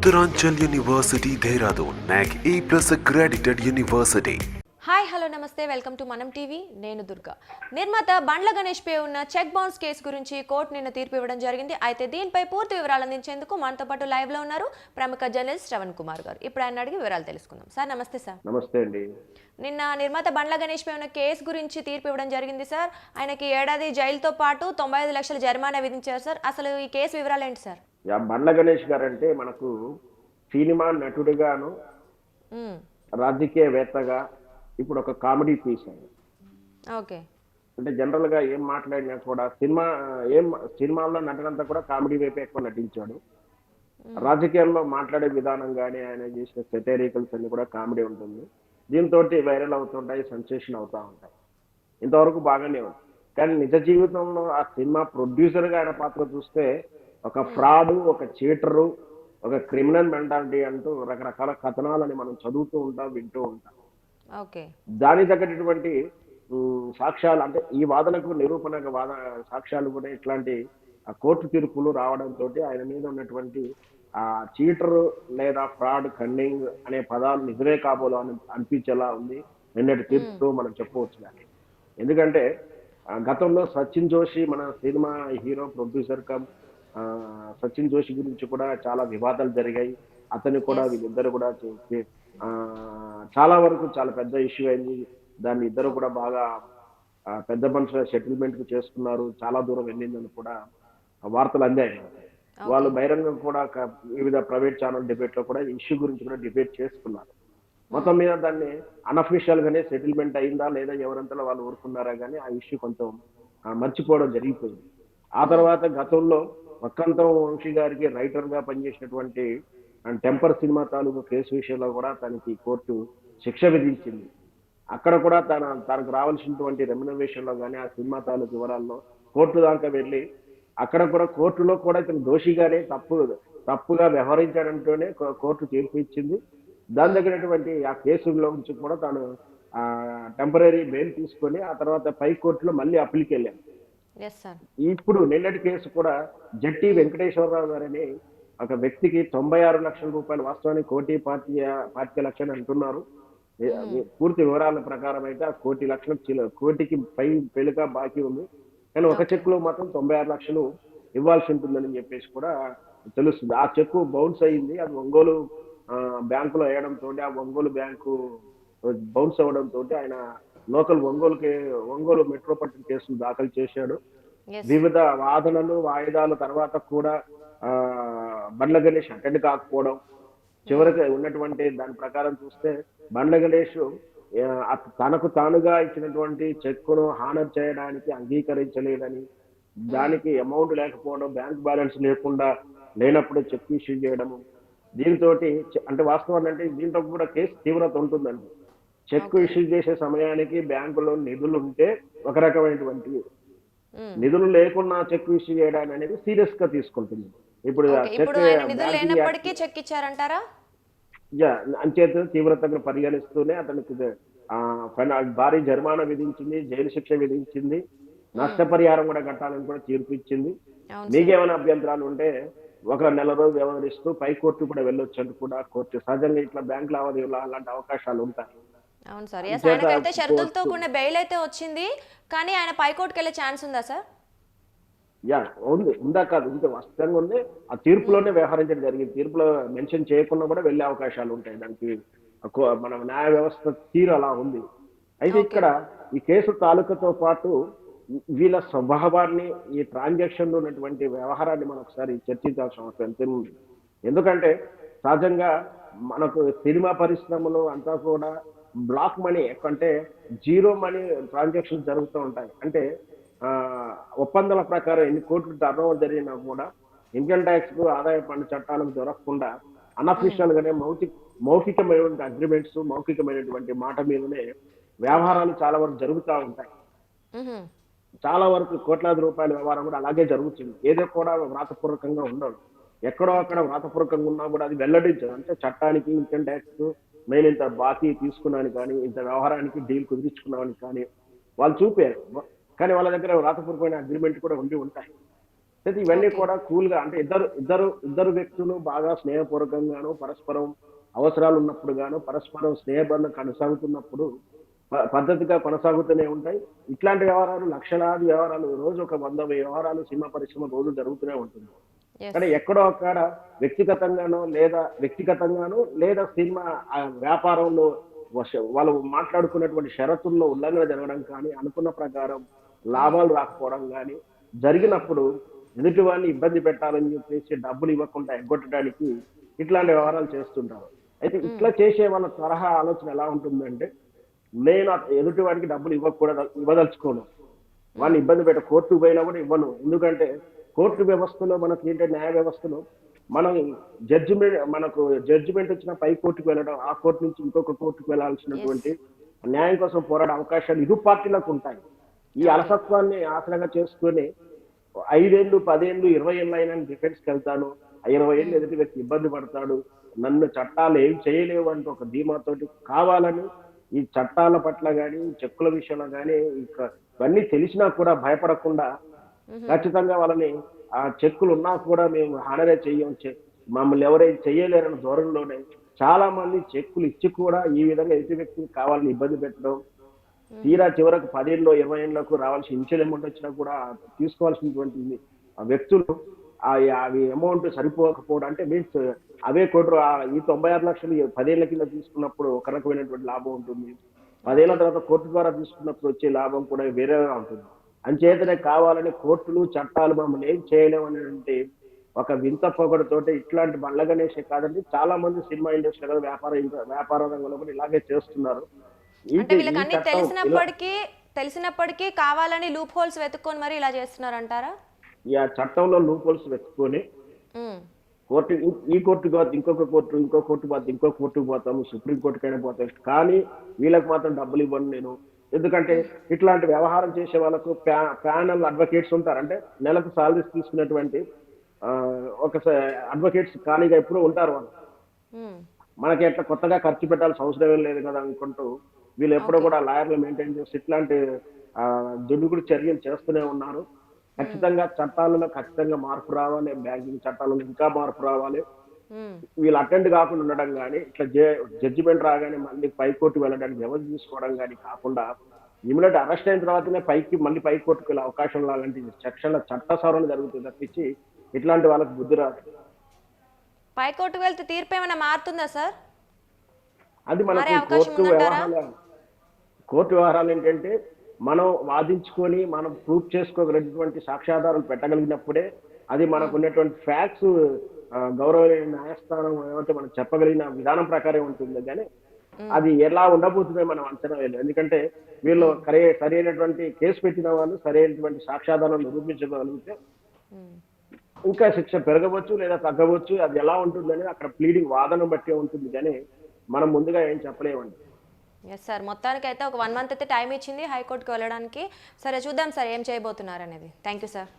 Uttaranchal University, Dehradun, NAC A plus accredited university. Hi hello నమస్తే welcome to Manam TV నేను దుర్గా. నిర్మాత బండ్ల గణేష్ పై ఉన్న చెక్ బౌన్స్ కేసు గురించి కోర్టు నిన్న తీర్పు ఇవ్వడం జరిగింది. అయితే దీనిపై పూర్తి వివరాలు అందించేందుకు మనతో పాటు లైవ్లో ఉన్నారు ప్రముఖ జర్నలిస్ట్ శ్రవణ్ కుమార్ గారు. ఇప్పుడు ఆయన అడిగి వివరాలు తెలుసుకుందాం. సార్ నమస్తే సార్. నమస్తే అండి. నిన్న నిర్మాత బండ్ల గణేష్ పై ఉన్న కేసు గురించి తీర్పు ఇవ్వడం జరిగింది సార్. ఆయనకి ఏడాది జైలుతో పాటు తొంభై ఐదు లక్షల జరిమానా విధించారు సార్. అసలు ఈ కేసు వివరాలు ఏంటి సార్? బండ్ల గణేష్ గారు అంటే మనకు సినిమా నటుడిగాను. రాజకీయవేత్తగా ఇప్పుడు ఒక కామెడీ పీస్ ఆయన. ఓకే. అంటే జనరల్గా ఏం మాట్లాడినా కూడా సినిమా ఏం సినిమాల్లో నటనంతా కూడా కామెడీ వైపు ఎక్కువ నటించాడు. రాజకీయాల్లో మాట్లాడే విధానం కానీ ఆయన చేసిన సెటైరికల్స్ అన్ని కూడా కామెడీ ఉంటుంది. దీంతో వైరల్ అవుతుంటాయి సెన్సేషన్ అవుతా ఉంటాయి. ఇంతవరకు బాగానే ఉంది. కానీ నిజ జీవితంలో ఆ సినిమా ప్రొడ్యూసర్గా ఆయన పాత్ర చూస్తే ఒక ఫ్రాడ్ ఒక చీటరు ఒక క్రిమినల్ మెంటాలిటీ అంటూ రకరకాల కథనాలని మనం చదువుతూ ఉంటాం వింటూ ఉంటాం. తగ్గటువంటి ఉమ్, సాక్ష్యాలు అంటే ఈ వాదనకు నిరూపణ వాద సాక్ష్యాలు కూడా ఇట్లాంటి కోర్టు తీర్పులు రావడంతో ఆయన మీద ఉన్నటువంటి ఆ చీటర్ లేదా ఫ్రాడ్ కన్నింగ్ అనే పదాలు నిజమే కాబోలు అని అనిపించేలా ఉంది. నిన్నటి తీర్పుతో మనం చెప్పవచ్చు కానీ ఎందుకంటే గతంలో సచిన్ జోషి మన cinema hero producer cum Sachin Joshi గురించి కూడా చాలా వివాదాలు జరిగాయి. అతన్ని కూడా వీళ్ళిద్దరు కూడా చాలా వరకు చాలా పెద్ద ఇష్యూ అయింది. దాన్ని ఇద్దరు కూడా బాగా పెద్ద మనుషుల సెటిల్మెంట్ చేసుకున్నారు. చాలా దూరం వెళ్ళిందని కూడా వార్తలు అందాయి. వాళ్ళు బహిరంగం కూడా వివిధ ప్రైవేట్ ఛానల్ డిబేట్లో కూడా ఇష్యూ గురించి కూడా డిబేట్ చేసుకున్నారు. మొత్తం మీద దాన్ని అన్అఫీషియల్ గానే సెటిల్మెంట్ అయిందా లేదా ఎవరంతలో వాళ్ళు ఊరుకున్నారా కానీ ఆ ఇష్యూ కొంచెం మర్చిపోవడం జరిగిపోయింది. ఆ తర్వాత గతంలో వక్కంతం వంశీ గారికి రైటర్గా పనిచేసినటువంటి టెంపర్ సినిమా తాలూకు కేసు విషయంలో కూడా తనకి కోర్టు శిక్ష విధించింది. అక్కడ కూడా తన తనకు రావాల్సినటువంటి రెమ్యునరేషన్లో కానీ ఆ సినిమా తాలూకు వివరాల్లో కోర్టు దాకా వెళ్ళి అక్కడ కూడా కోర్టులో కూడా ఇతను దోషిగానే తప్పు తప్పుగా వ్యవహరించాడంటూనే కోర్టు తీర్పు ఇచ్చింది. దాని దగ్గరటువంటి ఆ కేసులో నుంచి కూడా తాను టెంపరీ బెయిల్ తీసుకొని ఆ తర్వాత పై కోర్టులో మళ్ళీ అప్పీల్కి వెళ్ళాను ఇప్పుడు నిన్నటి కేసు కూడా జట్టి వెంకటేశ్వరరావు గారని ఒక వ్యక్తికి తొంభై ఆరు లక్షల రూపాయలు వాస్తవానికి కోటి పార్టీ పార్టీ లక్షలు అంటున్నారు. ఏ- పూర్తి వివరాల ప్రకారం అయితే ఆ కోటి లక్షలు కోటికి పై పెలుక బాకీ ఉంది. కానీ ఒక చెక్కులో మాత్రం తొంభై ఆరు లక్షలు ఇవ్వాల్సి ఉంటుందని చెప్పేసి కూడా తెలుస్తుంది. ఆ చెక్కు బౌన్స్ అయ్యింది అది ఒంగోలు బ్యాంకులో వేయడంతో ఆ ఒంగోలు బ్యాంకు బౌన్స్ అవ్వడంతో ఆయన లోకల్ ఒంగోలుకి ఒంగోలు మెట్రోపాలిటన్ కేసులు దాఖలు చేశాడు. వివిధ వాదనలు వాయిదాల తర్వాత కూడా ఆ బండ్ల గణేష్ అటెండ్ కాకపోవడం చివరికి ఉన్నటువంటి దాని ప్రకారం చూస్తే బండ్ల గణేష్ తనకు తానుగా ఇచ్చినటువంటి చెక్కును హానర్ చేయడానికి అంగీకరించలేదని దానికి అమౌంట్ లేకపోవడం బ్యాంక్ బ్యాలెన్స్ లేకుండా లేనప్పుడు చెక్ ఇష్యూ చేయడము. దీంతో అంటే వాస్తవం అంటే దీంతో కూడా కేసు తీవ్రత ఉంటుందండి. చెక్ ఇష్యూ చేసే సమయానికి బ్యాంకులో నిధులు ఉంటే ఒక రకమైనటువంటి. నిధులు లేకుండా చెక్ ఇష్యూ చేయడానికి అనేది సీరియస్గా తీసుకుంటుంది. ఇప్పుడు చెక్ ఇచ్చారంటారా? యా, అంచేత తీవ్రతగా పరిగణిస్తూనే అతనికి భారీ జరిమానా విధించింది జైలు శిక్ష విధించింది నష్టపరిహారం కూడా కట్టాలని కూడా తీర్పు ఇచ్చింది. మీకేమైనా అభ్యంతరాలు ఉంటే ఒక నెల రోజులు వ్యవహరిస్తూ పై కోర్టు కూడా వెళ్ళొచ్చు అంటూ కూడా కోర్టు సహజంగా ఇట్లా బ్యాంక్ లావాదేవీలు అలాంటి అవకాశాలు ఉంటాయి. అవును సార్. ఎస్ ఆయనకైతే షరతులతో కూడిన బెయిల్ అయితే వచ్చింది కానీ ఆయన పైకోర్టుకి వెళ్ళే ఛాన్స్ ఉందా సార్? యా ఉంది. ఉందా కాదు ఉంది. వాస్తవంగా ఉంది. ఆ తీర్పులోనే వ్యవహరించడం జరిగింది. తీర్పులో మెన్షన్ చేయకుండా కూడా వెళ్ళే అవకాశాలు ఉంటాయి. దానికి మన న్యాయ వ్యవస్థ తీరు అలా ఉంది. అయితే ఇక్కడ ఈ కేసు తాలూకాతో పాటు వీళ్ళ స్వభావాన్ని ఈ ట్రాన్సాక్షన్లో ఉన్నటువంటి వ్యవహారాన్ని మనం ఒకసారి చర్చించాల్సిన అవసరం ఎందుకంటే సహజంగా మనకు సినిమా పరిశ్రమలో అంతా కూడా బ్లాక్ మనీ అంటే జీరో మనీ ట్రాన్సాక్షన్ జరుగుతూ ఉంటాయి. అంటే ఆ, ఒప్పందాల ప్రకారం ఎన్ని కోట్లు టర్న్ ఓవర్ జరిగినా కూడా ఇన్కమ్ ట్యాక్స్ ఆదాయ పన్ను చట్టాలకు దొరకకుండా అన్అఫీషియల్ గానే మౌఖిక మౌఖికమైనటువంటి అగ్రిమెంట్స్ మౌఖికమైనటువంటి మాట మీదనే వ్యవహారాలు చాలా వరకు జరుగుతూ ఉంటాయి. చాలా వరకు కోట్లాది రూపాయల వ్యవహారం కూడా అలాగే జరుగుతుంది. ఏదో కూడా వ్రాతపూర్వకంగా ఉండదు. ఎక్కడో అక్కడ వ్రాతపూర్వకంగా ఉన్నా కూడా అది వెల్లడించదు. అంటే చట్టానికి ఇన్కమ్ ట్యాక్స్ నేను ఇంత బాకీ తీసుకున్నాను కానీ ఇంత వ్యవహారానికి డీల్ కుదిరించుకున్నాను కానీ వాళ్ళు చూపారు. కానీ వాళ్ళ దగ్గర వ్రాతపూర్వకమైన అగ్రిమెంట్ కూడా ఉండి ఉంటాయి. అయితే ఇవన్నీ కూడా కూల్గా అంటే ఇద్దరు ఇద్దరు ఇద్దరు వ్యక్తులు బాగా స్నేహపూర్వకంగాను పరస్పరం అవసరాలు ఉన్నప్పుడు గాను పరస్పరం స్నేహబంధం కొనసాగుతున్నప్పుడు పద్ధతిగా కొనసాగుతూనే ఉంటాయి. ఇట్లాంటి వ్యవహారాలు లక్షలాది వ్యవహారాలు రోజు ఒక వంద వ్యవహారాలు సినిమా పరిశ్రమ రోజు జరుగుతూనే ఉంటుంది. కానీ ఎక్కడో అక్కడ వ్యక్తిగతంగానో లేదా వ్యక్తిగతంగానో లేదా సినిమా వ్యాపారంలో వాళ్ళు మాట్లాడుకున్నటువంటి షరతుల్లో ఉల్లంఘన జరగడం కానీ అనుకున్న ప్రకారం లాభాలు రాకపోవడం కానీ జరిగినప్పుడు ఎదుటి వాడిని ఇబ్బంది పెట్టాలని చెప్పేసి డబ్బులు ఇవ్వకుండా ఎగ్గొట్టడానికి ఇట్లాంటి వ్యవహారాలు చేస్తుంటారు. అయితే ఇట్లా చేసే వాళ్ళ తరహా ఆలోచన ఎలా ఉంటుందంటే నేను ఎదుటి వాడికి డబ్బులు ఇవ్వకూడదు ఇవ్వదలుచుకోను. వాడిని ఇబ్బంది పెట్ట కోర్టు పోయినా కూడా ఇవ్వను. ఎందుకంటే కోర్టు వ్యవస్థలో మనకి ఏంటంటే న్యాయ వ్యవస్థలో మనం జడ్జిమెంట్ మనకు జడ్జిమెంట్ వచ్చిన పై కోర్టుకు వెళ్ళడం ఆ కోర్టు నుంచి ఇంకొక కోర్టుకు వెళ్ళాల్సినటువంటి న్యాయం కోసం పోరాడే అవకాశాలు ఇరు పార్టీలకు ఉంటాయి. ఈ అలసత్వాన్ని ఆసరాగా చేసుకొని ఐదేళ్ళు పదేళ్ళు ఇరవై ఏళ్ళు అయినా డిఫెన్స్కి వెళ్తాను. ఆ ఇరవై ఏళ్ళు ఎదుటి వ్యక్తి ఇబ్బంది పడతాడు. నన్ను చట్టాలు ఏం చేయలేవు అంటే ఒక ధీమాతోటి కావాలని ఈ చట్టాల పట్ల కానీ చెక్కుల విషయంలో కానీ ఇవన్నీ తెలిసినా కూడా భయపడకుండా ఖచ్చితంగా వాళ్ళని ఆ చెక్కులు ఉన్నా కూడా మేము హానరే చెయ్యం మమ్మల్ని ఎవరైనా చెయ్యలేరన్న ధోరణిలోనే చాలా మంది చెక్కులు ఇచ్చి కూడా ఈ విధంగా ఎదుటి వ్యక్తిని కావాలని ఇబ్బంది పెట్టడం తీరా చివరకు పదేళ్ళు ఇరవై ఏళ్ళకు రావాల్సిన ఇన్షియల్ అమౌంట్ వచ్చినా కూడా తీసుకోవాల్సినటువంటి ఆ వ్యక్తులు ఆ అవి అమౌంట్ సరిపోకపోవడం అంటే మీన్స్ అవే కోట్లు ఆ- ఈ తొంభై ఆరు లక్షలు ఈ పదేళ్ళ కింద తీసుకున్నప్పుడు ఒక రకమైనటువంటి లాభం ఉంటుంది. పదేళ్ళ తర్వాత కోర్టు ద్వారా తీసుకున్నప్పుడు వచ్చే లాభం కూడా వేరేగా ఉంటుంది. అంచేతనే కావాలని కోర్టులు చట్టాలు మమ్మల్ని ఏం చేయలేము అనేటువంటి ఒక వింత పొగడుతోటి ఇట్లాంటి బండ్ల గణేషే కాదండి చాలా మంది సినిమా ఇండస్ట్రీలో వ్యాపార వ్యాపార రంగంలో కూడా ఇలాగే చేస్తున్నారు. ఈ- అంటే ఈ తెలిసినప్పటికీ తెలిసినప్పటికీ కావాలని లూప్ హోల్స్ వెతుక్కొని మరి ఇలా చేస్తున్నారంటారా? ఈ ఆ చట్టంలో లూపోల్స్ వెతుక్కొని ఉమ్, కోర్టు ఈ కోర్టు కాదు ఇంకొక కోర్టు ఇంకో కోర్టు పోతే ఇంకో కోర్టుకు పోతాము సుప్రీం కోర్టుకైనా పోతాం. కానీ వీళ్ళకి మాత్రం డబ్బులు ఇవ్వను నేను. ఎందుకంటే ఇట్లాంటి వ్యవహారం చేసే వాళ్ళకు ప్యానల్ అడ్వకేట్స్ ఉంటారు. అంటే నెలకు సాలరీస్ తీసుకున్నటువంటి ఒక అడ్వకేట్స్ ఖాళీగా ఎప్పుడూ ఉంటారు వాళ్ళు. మనకి ఎట్లా కొత్తగా ఖర్చు పెట్టాల్సిన అవసరం ఏం లేదు కదా అనుకుంటూ వీళ్ళు ఎప్పుడూ కూడా లాయర్లు మెయింటైన్ చేసి ఇట్లాంటి ఆ, దుడుకుడు చర్యలు చేస్తూనే ఉన్నారు. ఖచ్చితంగా చట్టాలలో ఖచ్చితంగా మార్పు రావాలి బ్యాంకింగ్ చట్టాలలో ఇంకా మార్పు రావాలి. వీళ్ళు అటెండ్ కాకుండా ఉండడం కానీ ఇట్లా జడ్జిమెంట్ రాగానే మళ్ళీ పై కోర్టు వెళ్ళడానికి వ్యవధి తీసుకోవడం కానీ కాకుండా ఇమీడియట్ అరెస్ట్ అయిన తర్వాతనే పైకి మళ్ళీ పై కోర్టుకు వెళ్ళే అవకాశం లాంటి సెక్షన్ల చట్ట సవరణ జరుగుతుంది తప్పించి ఇట్లాంటి వాళ్ళకి బుద్ధి రాదు. పైకోర్టుకు వెళ్తే తీర్పు ఏమైనా మారుతుందా సార్? అది మనకు కోర్టు? వ్యవహారాలు. కోర్టు వ్యవహారాలు ఏంటంటే మనం వాదించుకొని మనం ప్రూఫ్ చేసుకోగలిగినటువంటి సాక్ష్యాధారాలు పెట్టగలిగినప్పుడే అది మనకు ఉన్నటువంటి ఫ్యాక్ట్స్ గౌరవనీయ న్యాయస్థానం ఏమంటే మనం చెప్పగలిగిన విధానం ప్రకారం ఉంటుంది. కానీ అది ఎలా ఉండబోతుందో మనం అంచనా వేయలేదు ఎందుకంటే వీళ్ళు సరే సరైనటువంటి కేసు పెట్టిన వాళ్ళు సరైనటువంటి సాక్ష్యాధారాలు నిరూపించగలిగితే ఇంకా శిక్ష పెరగవచ్చు లేదా తగ్గవచ్చు. అది ఎలా ఉంటుందని అక్కడ ప్లీడింగ్ వాదన బట్టి ఉంటుంది. కానీ మనం ముందుగా ఏం చెప్పలేమండి. ఎస్ సార్ మొత్తానికి అయితే ఒక వన్ మంత్ అయితే టైం ఇచ్చింది హైకోర్టుకి వెళ్ళడానికి. సరే చూద్దాం సార్ ఏం చేయబోతున్నారు అనేది. Thank you sir